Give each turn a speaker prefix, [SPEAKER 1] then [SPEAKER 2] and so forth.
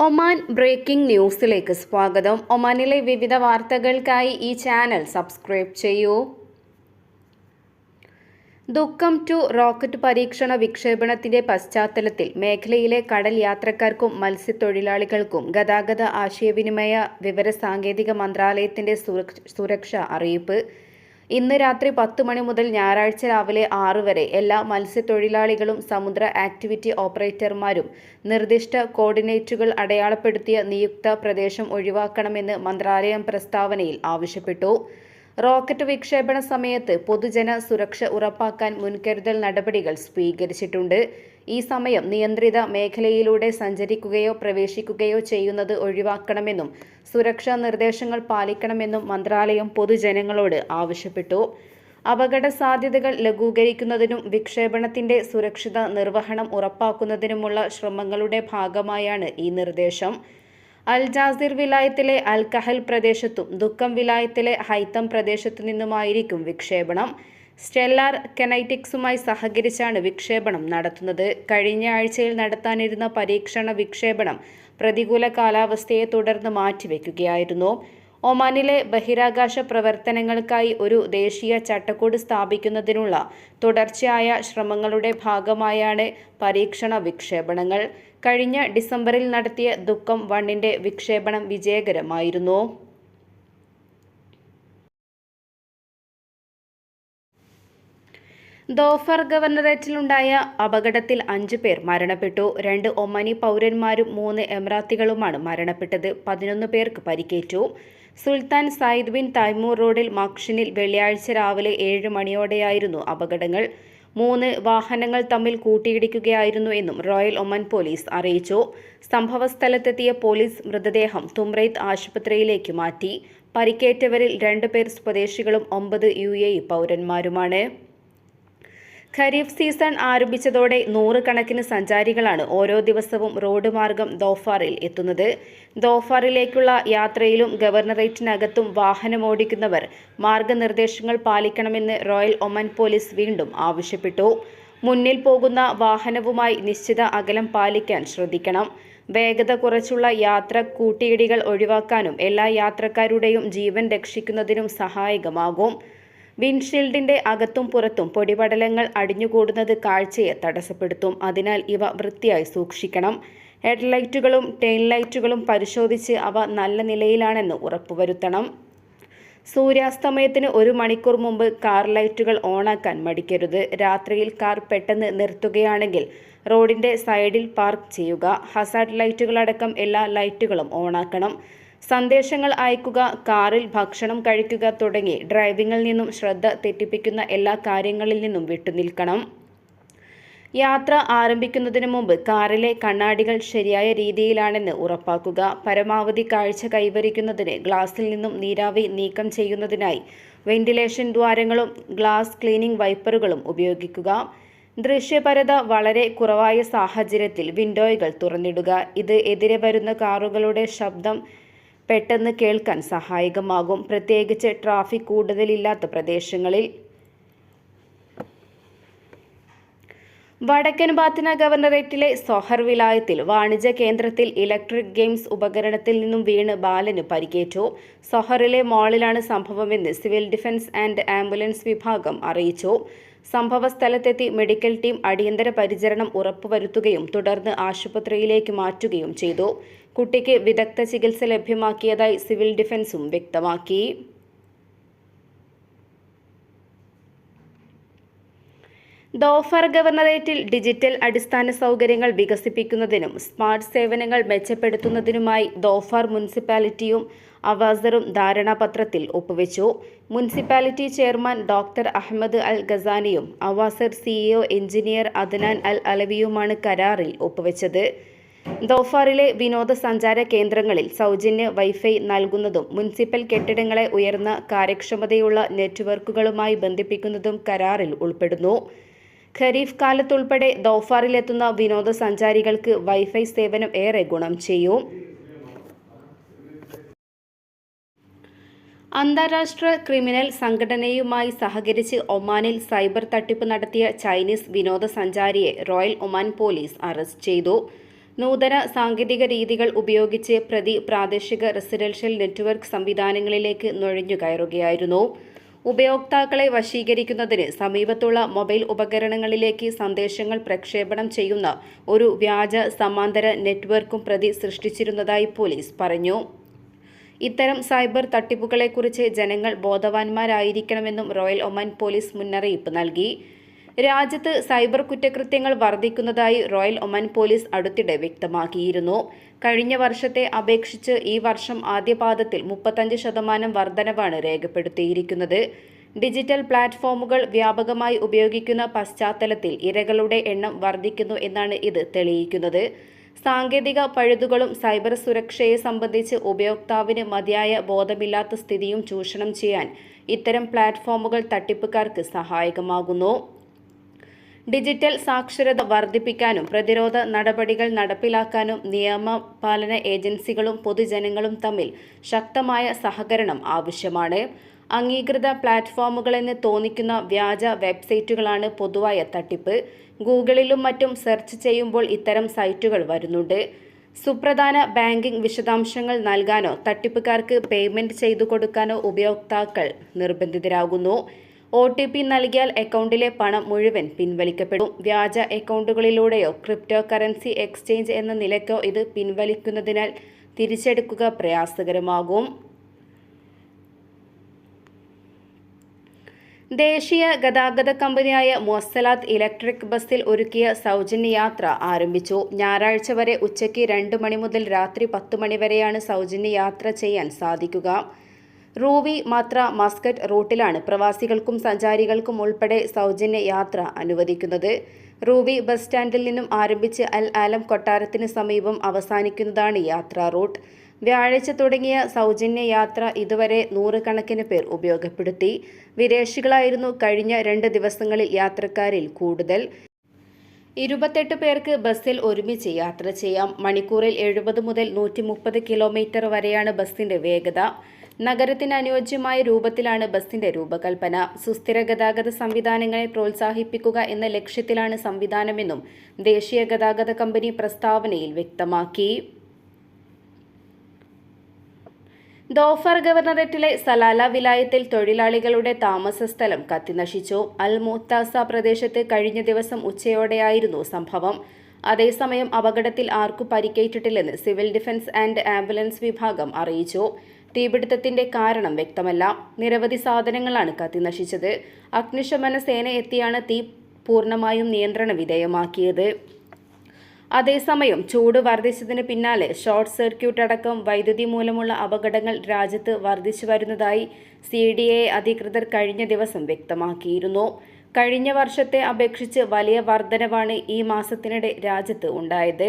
[SPEAKER 1] Oman breaking ന്യൂസിലേക്ക് സ്വാഗതം. ഒമാനിലെ വിവിധ വാർത്തകൾക്കായി ഈ ചാനൽ സബ്സ്ക്രൈബ് ചെയ്യൂ. ദുഃഖം ടു റോക്കറ്റ് പരീക്ഷണ വിക്ഷേപണത്തിന്റെ പശ്ചാത്തലത്തിൽ മേഖലയിലെ കടൽ യാത്രക്കാർക്കും മത്സ്യത്തൊഴിലാളികൾക്കും ഗതാഗത ആശയവിനിമയ വിവര സാങ്കേതിക മന്ത്രാലയത്തിന്റെ സുരക്ഷ- അറിയിപ്പ്. ഇന്ന് രാത്രി പത്ത് മണി മുതൽ ഞായറാഴ്ച രാവിലെ ആറ് വരെ എല്ലാ മത്സ്യത്തൊഴിലാളികളും സമുദ്ര ആക്ടിവിറ്റി ഓപ്പറേറ്റർമാരും നിർദ്ദിഷ്ട കോർഡിനേറ്റുകൾ അടയാളപ്പെടുത്തിയ നിയുക്ത പ്രദേശം ഒഴിവാക്കണമെന്ന് മന്ത്രാലയം പ്രസ്താവനയിൽ ആവശ്യപ്പെട്ടു. റോക്കറ്റ് വിക്ഷേപണ സമയത്ത് പൊതുജന സുരക്ഷ ഉറപ്പാക്കാൻ മുൻകരുതൽ നടപടികൾ സ്വീകരിച്ചിട്ടുണ്ട്. ഈ സമയം നിയന്ത്രിത മേഖലയിലൂടെ സഞ്ചരിക്കുകയോ പ്രവേശിക്കുകയോ ചെയ്യുന്നത് ഒഴിവാക്കണമെന്നും സുരക്ഷാ നിർദ്ദേശങ്ങൾ പാലിക്കണമെന്നും മന്ത്രാലയം പൊതുജനങ്ങളോട് ആവശ്യപ്പെട്ടു. അപകട സാധ്യതകൾ ലഘൂകരിക്കുന്നതിനും വിക്ഷേപണത്തിന്റെ സുരക്ഷിത നിർവഹണം ഉറപ്പാക്കുന്നതിനുമുള്ള ശ്രമങ്ങളുടെ ഭാഗമായാണ് ഈ നിർദ്ദേശം. അൽ ജാസിർ വിലായത്തിലെ അൽ കഹൽ പ്രദേശത്തും ദുഃഖം വിലായത്തിലെ ഹൈത്തം പ്രദേശത്തു നിന്നുമായിരിക്കും വിക്ഷേപണം. സ്റ്റെല്ലാർ കെനൈറ്റിക്സുമായി സഹകരിച്ചാണ് വിക്ഷേപണം നടത്തുന്നത്. കഴിഞ്ഞ ആഴ്ചയിൽ നടത്താനിരുന്ന പരീക്ഷണ വിക്ഷേപണം പ്രതികൂല കാലാവസ്ഥയെ തുടർന്ന് മാറ്റിവെക്കുകയായിരുന്നു. ഒമാനിലെ ബഹിരാകാശ പ്രവർത്തനങ്ങൾക്കായി ഒരു ദേശീയ ചട്ടക്കൂട് സ്ഥാപിക്കുന്നതിനുള്ള തുടർച്ചയായ ശ്രമങ്ങളുടെ ഭാഗമായാണ് പരീക്ഷണ വിക്ഷേപണങ്ങൾ. കഴിഞ്ഞ ഡിസംബറിൽ നടത്തിയ ദുഃഖം വണ്ണിന്റെ വിക്ഷേപണം വിജയകരമായിരുന്നു. ദോഫർ ഗവർണറേറ്റിലുണ്ടായ അപകടത്തിൽ അഞ്ചു പേർ മരണപ്പെട്ടു. രണ്ട് ഒമാനി പൗരന്മാരും മൂന്ന് എമിറാത്തികളുമാണ് മരണപ്പെട്ടത്. പതിനൊന്ന് പേർക്ക് പരിക്കേറ്റു. സുൽത്താൻ സായിദ് ബിൻ തൈമൂർ റോഡിൽ മക്ഷനിൽ വെള്ളിയാഴ്ച രാവിലെ ഏഴ് മണിയോടെയായിരുന്നു അപകടങ്ങൾ. മൂന്ന് വാഹനങ്ങൾ തമ്മിൽ കൂട്ടിയിടിക്കുകയായിരുന്നു എന്നും റോയൽ ഒമൻ പോലീസ് അറിയിച്ചു. സംഭവസ്ഥലത്തെത്തിയ പോലീസ് മൃതദേഹം തുമ്രൈത്ത് ആശുപത്രിയിലേക്ക് മാറ്റി. പരിക്കേറ്റവരിൽ രണ്ടുപേർ സ്വദേശികളും ഒമ്പത് യു പൗരന്മാരുമാണ്. ഖരീഫ് സീസൺ ആരംഭിച്ചതോടെ നൂറുകണക്കിന് സഞ്ചാരികളാണ് ഓരോ ദിവസവും റോഡ് മാർഗം ദോഫാറിൽ എത്തുന്നത്. ദോഫാറിലേക്കുള്ള യാത്രയിലും ഗവർണറേറ്റിനകത്തും വാഹനമോടിക്കുന്നവർ മാർഗനിർദ്ദേശങ്ങൾ പാലിക്കണമെന്ന് റോയൽ ഒമൻ പോലീസ് വീണ്ടും ആവശ്യപ്പെട്ടു. മുന്നിൽ പോകുന്ന വാഹനവുമായി നിശ്ചിത അകലം പാലിക്കാൻ ശ്രദ്ധിക്കണം. വേഗത കുറച്ചുള്ള യാത്ര കൂട്ടിയിടികൾ ഒഴിവാക്കാനും എല്ലാ യാത്രക്കാരുടെയും ജീവൻ രക്ഷിക്കുന്നതിനും സഹായകമാകും. വിൻഷീൽഡിന്റെ അകത്തും പുറത്തും പൊടിപടലങ്ങൾ അടിഞ്ഞുകൂടുന്നത് കാഴ്ചയെ തടസ്സപ്പെടുത്തും. അതിനാൽ ഇവ വൃത്തിയായി സൂക്ഷിക്കണം. ഹെഡ്ലൈറ്റുകളും ടെയിൽ ലൈറ്റുകളും പരിശോധിച്ച് അവ നല്ല നിലയിലാണെന്ന് ഉറപ്പുവരുത്തണം. സൂര്യാസ്തമയത്തിന് ഒരു മണിക്കൂർ മുമ്പ് കാർ ലൈറ്റുകൾ ഓണാക്കാൻ മടിക്കരുത്. രാത്രിയിൽ കാർ പെട്ടെന്ന് നിർത്തുകയാണെങ്കിൽ റോഡിന്റെ സൈഡിൽ പാർക്ക് ചെയ്യുക. ഹസാഡ് ലൈറ്റുകളടക്കം എല്ലാ ലൈറ്റുകളും ഓണാക്കണം. സന്ദേശങ്ങൾ അയക്കുക കാറിൽ ഭക്ഷണം കഴിക്കുക തുടങ്ങി ഡ്രൈവിംഗിൽ നിന്നും ശ്രദ്ധ തെറ്റിപ്പിക്കുന്ന എല്ലാ കാര്യങ്ങളിൽ നിന്നും വിട്ടുനിൽക്കണം. യാത്ര ആരംഭിക്കുന്നതിന് മുമ്പ് കാറിലെ കണ്ണാടികൾ ശരിയായ രീതിയിലാണെന്ന് ഉറപ്പാക്കുക. പരമാവധി കാഴ്ച കൈവരിക്കുന്നതിന് ഗ്ലാസിൽ നിന്നും നീരാവി നീക്കം ചെയ്യുന്നതിനായി വെന്റിലേഷൻ ദ്വാരങ്ങളും ഗ്ലാസ് ക്ലീനിംഗ് വൈപ്പറുകളും ഉപയോഗിക്കുക. ദൃശ്യപരത വളരെ കുറവായ സാഹചര്യത്തിൽ വിൻഡോയുകൾ തുറന്നിടുക. ഇത് എതിരെ വരുന്ന കാറുകളുടെ ശബ്ദം പെട്ടെന്ന് കേൾക്കാൻ സഹായകമാകും. പ്രത്യേകിച്ച് ട്രാഫിക് കൂടുതലില്ലാത്ത പ്രദേശങ്ങളിൽ. വടക്കൻ ബാത്തിന ഗവർണറേറ്റിലെ സൊഹർ വിലായത്തിൽ വാണിജ്യ കേന്ദ്രത്തിൽ ഇലക്ട്രിക് ഗെയിംസ് ഉപകരണത്തിൽ നിന്നും വീണ് ബാലന് പരിക്കേറ്റു. സൊഹറിലെ മാളിലാണ് സംഭവമെന്ന് സിവിൽ ഡിഫൻസ് ആൻഡ് ആംബുലൻസ് വിഭാഗം അറിയിച്ചു. സംഭവ സ്ഥലത്തെത്തി മെഡിക്കൽ ടീം അടിയന്തര പരിചരണം ഉറപ്പുവരുത്തുകയും തുടർന്ന് ആശുപത്രിയിലേക്ക് മാറ്റുകയും ചെയ്തു. കുട്ടിക്ക് വിദഗ്ധ ചികിത്സ ലഭ്യമാക്കിയതായി സിവിൽ ഡിഫൻസും വ്യക്തമാക്കി. ദോഫർ ഗവർണറേറ്റിൽ ഡിജിറ്റൽ അടിസ്ഥാന സൗകര്യങ്ങൾ വികസിപ്പിക്കുന്നതിനും സ്മാർട്ട് സേവനങ്ങൾ മെച്ചപ്പെടുത്തുന്നതിനുമായി ദോഫർ മുനിസിപ്പാലിറ്റിയും അവാസറും ധാരണാപത്രത്തിൽ ഒപ്പുവെച്ചു. Municipality chairman doctor Ahmed Al ഗസാനിയും Awasr CEO engineer Adnan Al അലവിയുമാണ് കരാറിൽ ഒപ്പുവെച്ചത്. ദോഫാറിലെ വിനോദസഞ്ചാര കേന്ദ്രങ്ങളിൽ സൗജന്യ വൈഫൈ നൽകുന്നതും മുനിസിപ്പൽ കെട്ടിടങ്ങളെ ഉയർന്ന കാര്യക്ഷമതയുള്ള നെറ്റ്വർക്കുകളുമായി ബന്ധിപ്പിക്കുന്നതും കരാറിൽ ഉൾപ്പെടുന്നു. ഖരീഫ് കാലത്തുൾപ്പെടെ ദോഫാറിലെത്തുന്ന വിനോദസഞ്ചാരികൾക്ക് വൈഫൈ സേവനം ഏറെ ഗുണം ചെയ്യും. അന്താരാഷ്ട്ര ക്രിമിനൽ സംഘടനയുമായി സഹകരിച്ച് ഒമാനിൽ സൈബർ തട്ടിപ്പ് നടത്തിയ ചൈനീസ് വിനോദസഞ്ചാരിയെ റോയൽ ഒമാൻ പോലീസ് അറസ്റ്റ് ചെയ്തു. നൂതന സാങ്കേതിക രീതികൾ ഉപയോഗിച്ച് പ്രതി പ്രാദേശിക റെസിഡൻഷ്യൽ നെറ്റ്വർക്ക് സംവിധാനങ്ങളിലേക്ക് നുഴഞ്ഞു കയറുകയായിരുന്നു ഉപയോക്താക്കളെ വശീകരിക്കുന്നതിന് സമീപത്തുള്ള മൊബൈൽ ഉപകരണങ്ങളിലേക്ക് സന്ദേശങ്ങൾ പ്രക്ഷേപണം ചെയ്യുന്ന ഒരു വ്യാജ സമാന്തര നെറ്റ്വർക്കും പ്രതി സൃഷ്ടിച്ചിരുന്നതായി പോലീസ് പറഞ്ഞു. ഇത്തരം സൈബർ തട്ടിപ്പുകളെക്കുറിച്ച് ജനങ്ങൾ ബോധവാന്മാരായിരിക്കണമെന്നും റോയൽ ഒമാൻ പോലീസ് മുന്നറിയിപ്പ് നൽകി. രാജ്യത്ത് സൈബർ കുറ്റകൃത്യങ്ങൾ വർദ്ധിക്കുന്നതായി റോയൽ ഒമൻ പോലീസ് അടുത്തിടെ വ്യക്തമാക്കിയിരുന്നു. കഴിഞ്ഞ വർഷത്തെ അപേക്ഷിച്ച് ഈ വർഷം ആദ്യപാദത്തിൽ മുപ്പത്തഞ്ച് ശതമാനം വർധനവാണ് രേഖപ്പെടുത്തിയിരിക്കുന്നത്. ഡിജിറ്റൽ പ്ലാറ്റ്ഫോമുകൾ വ്യാപകമായി ഉപയോഗിക്കുന്ന പശ്ചാത്തലത്തിൽ ഇരകളുടെ എണ്ണം വർദ്ധിക്കുന്നു എന്നാണ് ഇത് തെളിയിക്കുന്നത്. സാങ്കേതിക പഴുതുകളും സൈബർ സുരക്ഷയെ സംബന്ധിച്ച് ഉപയോക്താവിന് മതിയായ ബോധമില്ലാത്ത സ്ഥിതിയും ചൂഷണം ചെയ്യാൻ ഇത്തരം പ്ലാറ്റ്ഫോമുകൾ തട്ടിപ്പുകാർക്ക് സഹായകമാകുന്നു. ഡിജിറ്റൽ സാക്ഷരത വർദ്ധിപ്പിക്കാനും പ്രതിരോധ നടപടികൾ നടപ്പിലാക്കാനും നിയമപാലന ഏജൻസികളും പൊതുജനങ്ങളും തമ്മിൽ ശക്തമായ സഹകരണം ആവശ്യമാണ്. അംഗീകൃത പ്ലാറ്റ്ഫോമുകളെന്ന് തോന്നിക്കുന്ന വ്യാജ വെബ്സൈറ്റുകളാണ് പൊതുവായ തട്ടിപ്പ്. ഗൂഗിളിലും മറ്റും സെർച്ച് ചെയ്യുമ്പോൾ ഇത്തരം സൈറ്റുകൾ വരുന്നുണ്ട്. സുപ്രധാന ബാങ്കിംഗ് വിശദാംശങ്ങൾ നൽകാനോ തട്ടിപ്പുകാർക്ക് പേയ്മെന്റ് ചെയ്തു കൊടുക്കാനോ ഉപയോക്താക്കൾ നിർബന്ധിതരാകുന്നു. ഒ ടി പി നൽകിയാൽ അക്കൗണ്ടിലെ പണം മുഴുവൻ പിൻവലിക്കപ്പെടും. വ്യാജ അക്കൗണ്ടുകളിലൂടെയോ ക്രിപ്റ്റോ കറൻസി എക്സ്ചേഞ്ച് എന്ന നിലയ്ക്കോ ഇത് പിൻവലിക്കുന്നതിനാൽ തിരിച്ചെടുക്കുക പ്രയാസകരമാകും. ദേശീയ ഗതാഗത കമ്പനിയായ മൊസലാത്ത് ഇലക്ട്രിക് ബസ്സിൽ ഒരുക്കിയ സൗജന്യ യാത്ര ആരംഭിച്ചു. ഞായറാഴ്ച വരെ ഉച്ചയ്ക്ക് രണ്ട് മണി മുതൽ രാത്രി പത്ത് മണി വരെയാണ് സൗജന്യ യാത്ര ചെയ്യാൻ സാധിക്കുക. റൂവി മാത്ര മസ്കറ്റ് റൂട്ടിലാണ് പ്രവാസികൾക്കും സഞ്ചാരികൾക്കും ഉൾപ്പെടെ സൗജന്യ യാത്ര അനുവദിക്കുന്നത്. റൂവി ബസ് സ്റ്റാൻഡിൽ നിന്നും ആരംഭിച്ച് അൽ ആലം കൊട്ടാരത്തിന് സമീപം അവസാനിക്കുന്നതാണ് യാത്രാ റൂട്ട്. വ്യാഴാഴ്ച തുടങ്ങിയ സൗജന്യ യാത്ര ഇതുവരെ നൂറുകണക്കിന് പേർ ഉപയോഗപ്പെടുത്തി. വിദേശികളായിരുന്നു കഴിഞ്ഞ രണ്ട് ദിവസങ്ങളിൽ യാത്രക്കാരിൽ കൂടുതൽ. ഇരുപത്തെട്ട് പേർക്ക് ബസ്സിൽ ഒരുമിച്ച് യാത്ര ചെയ്യാം. മണിക്കൂറിൽ എഴുപത് മുതൽ നൂറ്റി കിലോമീറ്റർ വരെയാണ് ബസ്സിന്റെ വേഗത. നഗരത്തിന് അനുയോജ്യമായ രൂപത്തിലാണ് ബസിന്റെ രൂപകൽപ്പന. സുസ്ഥിര ഗതാഗത സംവിധാനങ്ങളെ പ്രോത്സാഹിപ്പിക്കുക എന്ന ലക്ഷ്യത്തിലാണ് സംവിധാനമെന്നും ദേശീയ ഗതാഗത കമ്പനി പ്രസ്താവനയിൽ വ്യക്തമാക്കി. ദോഫർ ഗവർണറേറ്റിലെ സലാല വിലായത്തിൽ തൊഴിലാളികളുടെ താമസ താമസസ്ഥലം കത്തിനശിച്ചു. അൽ മുത്താസ പ്രദേശത്ത് കഴിഞ്ഞ ദിവസം ഉച്ചയോടെയായിരുന്നു സംഭവം. അതേസമയം അപകടത്തിൽ ആർക്കു പരിക്കേറ്റിട്ടില്ലെന്ന് സിവിൽ ഡിഫൻസ് ആൻഡ് ആംബുലൻസ് വിഭാഗം അറിയിച്ചു. തീപിടുത്തത്തിന്റെ കാരണം വ്യക്തമല്ല. നിരവധി സാധനങ്ങളാണ് കത്തിനശിച്ചത് അഗ്നിശമന സേന എത്തിയാണ് തീ പൂർണമായും നിയന്ത്രണ വിധേയമാക്കിയത്. അതേസമയം ചൂട് വർദ്ധിച്ചതിന് പിന്നാലെ ഷോർട്ട് സർക്യൂട്ട് അടക്കം വൈദ്യുതി മൂലമുള്ള അപകടങ്ങൾ രാജ്യത്ത് വർദ്ധിച്ചു വരുന്നതായി സി ഡി എ അധികൃതർ കഴിഞ്ഞ ദിവസം വ്യക്തമാക്കിയിരുന്നു. കഴിഞ്ഞ വർഷത്തെ അപേക്ഷിച്ച് വലിയ വർധനവാണ് ഈ മാസത്തിനിടെ രാജ്യത്ത് ഉണ്ടായത്.